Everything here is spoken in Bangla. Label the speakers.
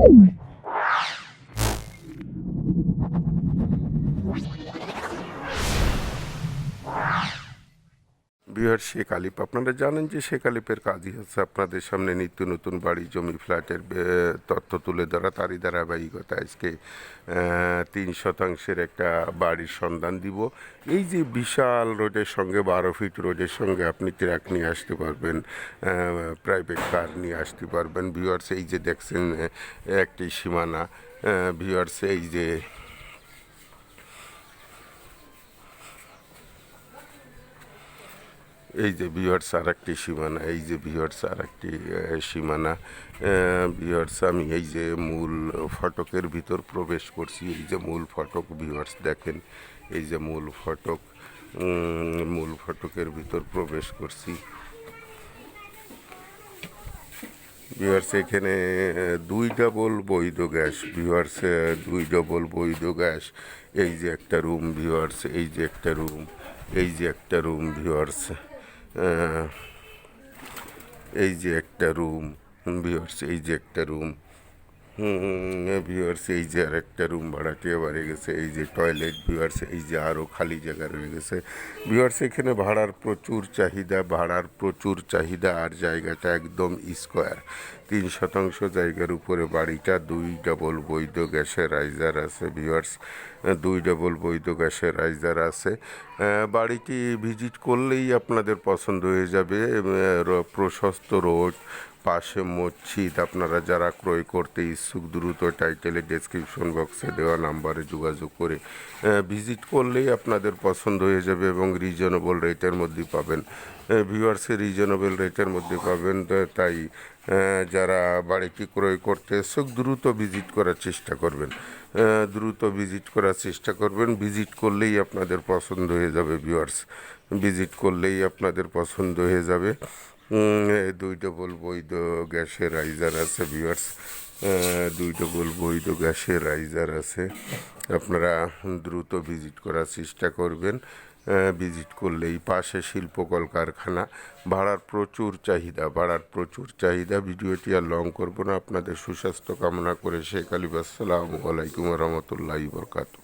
Speaker 1: Ooh. বিহার শেখ আলিপ আপনারা জানেন যে শেখ আলিপের কাজই হচ্ছে আপনাদের সামনে নিত্য নতুন বাড়ি, জমি, ফ্ল্যাটের তথ্য তুলে ধরা। তারই ধারাবাহিকতা আজকে তিন শতাংশের একটা বাড়ির সন্ধান দিব। এই যে বিশাল রোডের সঙ্গে, বারো ফিট রোডের সঙ্গে আপনি ট্রাক নিয়ে আসতে পারবেন প্রাইভেট কার নিয়ে আসতে পারবেন। ভিউয়ার্স এই যে দেখছেন একটি সীমানা ভিউয়ার্স এই যে এই যে বিহার্স আর একটি সীমানা, এই যে বিহার্স আর একটি সীমানা বিহার্স আমি এই যে মূল ফটকের ভিতর প্রবেশ করছি, এই যে মূল ফটক বিহার্স দেখেন, এই যে মূল ফটক মূল ফটকের ভিতর প্রবেশ করছি। ভিউয়ার্স এখানে দুই ডাবল বৈধ গ্যাস ভিউয়ার্স দুই ডবল বৈধ গ্যাস, এই যে একটা রুম ভিউয়ার্স এই যে একটা রুম এই যে একটা রুম ভিউয়ার্স এই যে একটা রুম ভিউয়ার্স এই যে একটা রুম ভিউয়ার্স এই যে আর একটা রুম ভাড়াটিয়া বাড়ে গেছে, এই যে টয়লেট ভিউয়ার্স এই যে আরও খালি জায়গা রয়ে গেছে। ভিউয়ার্স এখানে ভাড়ার প্রচুর চাহিদা, ভাড়ার প্রচুর চাহিদা, আর জায়গাটা একদম স্কোয়ার তিন শতাংশ জায়গার উপরে বাড়িটা, দুই ডাবল বৈধ গ্যাসের রাইজার আছে ভিউয়ার্স দুই ডাবল বৈধ গ্যাসের রাইজার আছে। বাড়িটি ভিজিট করলেই আপনাদের পছন্দ হয়ে যাবে। প্রশস্ত রোড, পাশে মসজিদ। আপনারা যারা ক্রয় করতে ইচ্ছুক, দ্রুত টাইটেলে ডেসক্রিপশন বক্সে দেওয়া নাম্বারে যোগাযোগ করে ভিজিট করলেই আপনাদের পছন্দ হয়ে যাবে এবং রিজনেবল রেটের মধ্যে পাবেন। ভিউয়ার্সে রিজনেবল রেটের মধ্যে পাবেন তাই যারা বাড়িটি ক্রয় করতে ইচ্ছুক দ্রুত ভিজিট করার চেষ্টা করবেন। দ্রুত ভিজিট করার চেষ্টা করবেন। ভিজিট করলেই আপনাদের পছন্দ হয়ে যাবে ভিউয়ার্স ভিজিট করলেই আপনাদের পছন্দ হয়ে যাবে। দুইটা বলব ওই গ্যাসের রাইজার আছে ভিউয়ার্স দুই ওই বৈধ গ্যাসের রাইজার আছে। আপনারা দ্রুত ভিজিট করার চেষ্টা করবেন। ভিজিট করলেই পাশে শিল্প কলকারখানা। ভাড়ার প্রচুর চাহিদা, ভাড়ার প্রচুর চাহিদা। ভিডিওটি আর লং করব না। আপনাদের সুস্বাস্থ্য কামনা করে শেখ আলিবাসালামু আলাইকুম রহমতুল্লাহ বরকাতু